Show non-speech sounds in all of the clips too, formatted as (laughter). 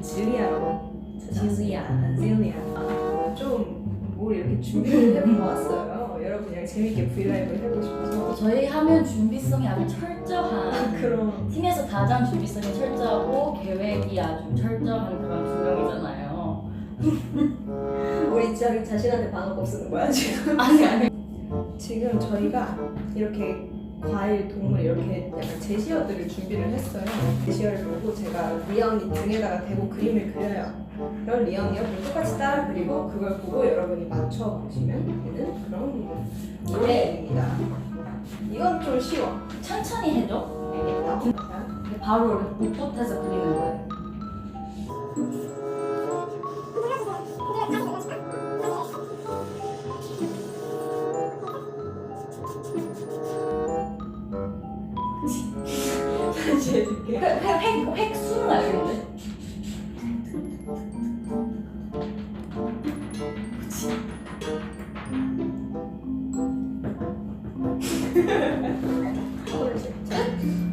저는 질리아로 지수야. 질리아 좀뭘 이렇게 준비를 해보았어요 여러분 이랑 재밌게 브이라이브 해보고 싶어서 저희 하면 준비성이 아주 철저한 그럼 팀에서 가장 준비성이 철저하고 계획이 아주 철저한 그런 두 명이잖아요. 우리 진짜 자신한테 방어법 쓰는 거야 지금? 아니 아니. 지금 저희가 이렇게 과일, 동물 이렇게 약간 제시어들을 준비를 했어요. 제시어를 보고 제가 리언이 등에다가 대고 그림을 그려요. 그럼 리언이 옆으로 똑같이 따라 그리고 그걸 보고 여러분이 맞춰 보시면 되는 그런 노래입니다. 이건 좀 쉬워. 천천히 해줘. 알겠다. 바로 목부터해서 그리는 거예요. 다시 해줄게. 획획획 획수는 알겠는데.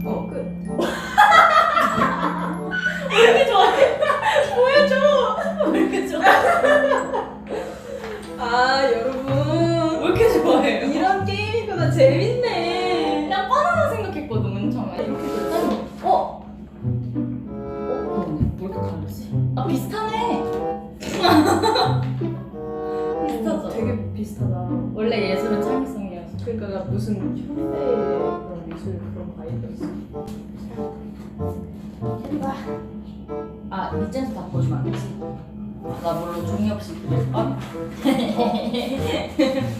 어, 끝. 왜 이렇게 좋아해? 보여줘. 왜 이렇게 좋아? 아, 여러분. 왜 이렇게 좋아해? 이런 게임이구나. 재밌네. 처음에. 이렇게 됐어. 어? 어? 그러네. 왜 이렇게 갈렸지? 아 비슷하네. (laughs) 비슷하죠? 되게 비슷하다. 원래 예술은 창의성이었어. 그러니까 나 무슨 현대 그런 미술 그런. 해봐. 아 리젠스 바꿔주면 안 되지? 아, 나 물론 종이 없이 그릴까? (laughs)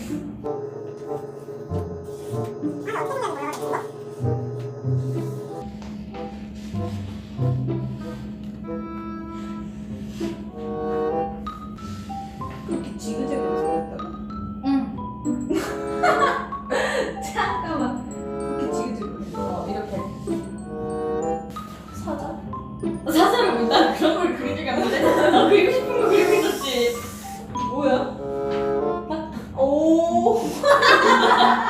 그렇게 지그재그로 생겼다고? 응. (laughs) 잠깐만. 그렇게 지그재그로. 어 이렇게. 사자? 사자를 난 그런 걸 그린 적이 없는데 나 그리고 싶은 거 그리고 있었지. 뭐야? 오. (laughs)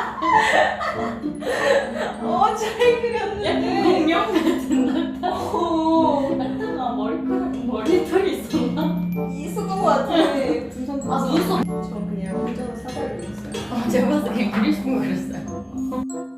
무서워. 전 그냥 혼자서 사과를 그렸어요. 어, 제가 봤을 때 그냥 그리고 그렸어요.